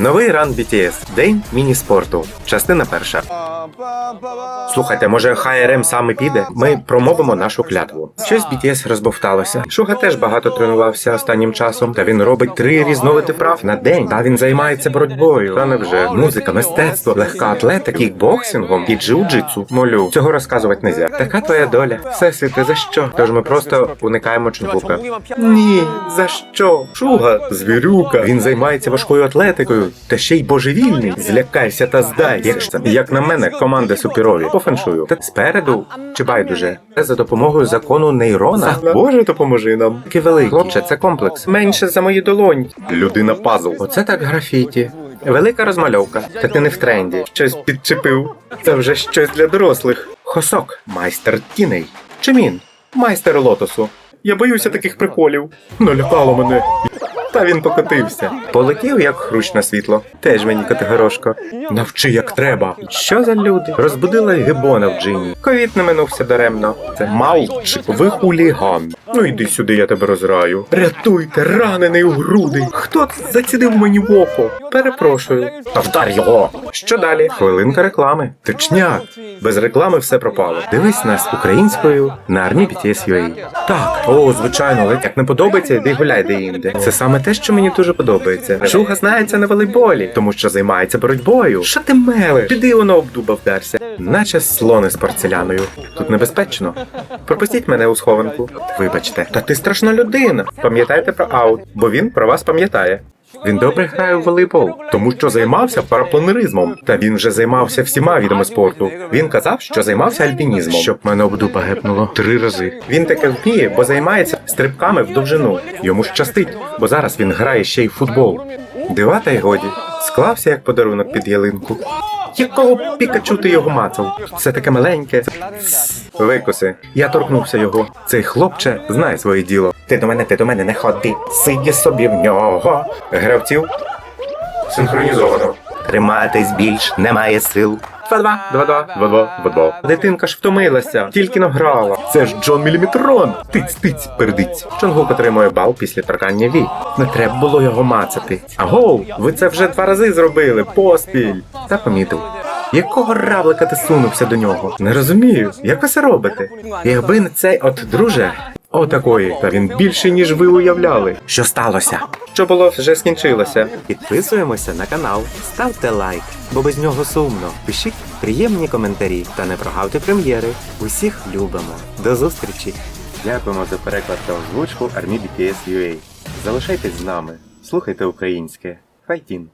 Новий ран BTS. День міні-спорту. Частина перша. Слухайте, може ХРМ саме піде? Ми промовимо нашу клятву. Щось BTS розбовталося. Шуга теж багато тренувався останнім часом. Та він робить три різновиди прав на день. Та він займається боротьбою. Та невже музика, мистецтво, легка атлетика, кікбоксингом і джиу-джитсу. Молю, цього розказувати нельзя. Така твоя доля. Всесвіте, за що? Тож ми просто уникаємо Чунгука. Ні, за що? Шуга, звірюка. Він займається важкою атлетикою, та ще й божевільний. Злякайся та здай. Як на мене, команди суперові. По феншую. Та спереду чи байдуже? Це за допомогою закону нейрона. Боже, допоможи нам. Такий великий. Хлопче, це комплекс. Менше за мої долоні. Людина пазл. Оце так графіті. Велика розмальовка. Та ти не в тренді. Щось підчепив. Це вже щось для дорослих. Хосок, майстер тіней. Чимін, майстер лотосу. Я боюся таких приколів. Налякало мене. Та він покотився. Полетів, як хрущ на світло. Теж мені категорошко. Навчи як треба. Що за люди? Розбудила гибона в джині. Ковід не минувся даремно. Це мальчик, ви хуліган. Ну йди сюди, я тебе розраю. Рятуйте, ранений у груди. Хто зацідив мені в око? Перепрошую. Та вдар його. Що далі? Хвилинка реклами. Точняк. Без реклами все пропало. Дивись нас українською на армі BTS UA. Так, о, звичайно, але як не подобається, йди гуляй де інде. Це саме те, що мені дуже подобається. Шуга знається на волейболі, тому що займається боротьбою. Що ти мелиш? Піди воно обдуба вдарся. Наче слони з порцеляною. Тут небезпечно. Пропустіть мене у схованку. Вибачте, та ти страшна людина. Пам'ятайте про аут, бо він про вас пам'ятає. Він добре грає в волейбол, тому що займався парапланеризмом. Та він вже займався всіма відами спорту. Він казав, що займався альпінізмом. Щоб мене об дуба гепнуло три рази. Він таке вміє, бо займається стрибками в довжину. Йому щастить, бо зараз він грає ще й в футбол. Дива та й годі. Склався як подарунок під ялинку. Якого пікачу ти його мацав? Все таке маленьке. Викоси. Я торкнувся його. Цей хлопче знає своє діло. Ти до мене, ти до мене не ходи. Сиді собі в нього. Гравців. Синхронізовано. Триматись більш немає сил. 2-2, 2-2, 2-2, 2-2. Дитинка ж втомилася, тільки награла. Це ж Джон Міліметрон. Тиць, тиць, пердиць. Чонгук отримує бал після торкання Ві. Не треба було його мацати. Агоу, ви це вже два рази зробили. Поспіль. Та помітив. Якого равлика ти сунувся до нього? Не розумію, як ви це робите? Якби не цей от друже. Отакої, та він більше, ніж ви уявляли. Що сталося? Що було, вже скінчилося. Підписуємося на канал, ставте лайк, бо без нього сумно. Пишіть приємні коментарі та не прогавте прем'єри. Усіх любимо. До зустрічі! Дякуємо за переклад та озвучку армії BTS UA. Залишайтесь з нами, слухайте українське. Файтін!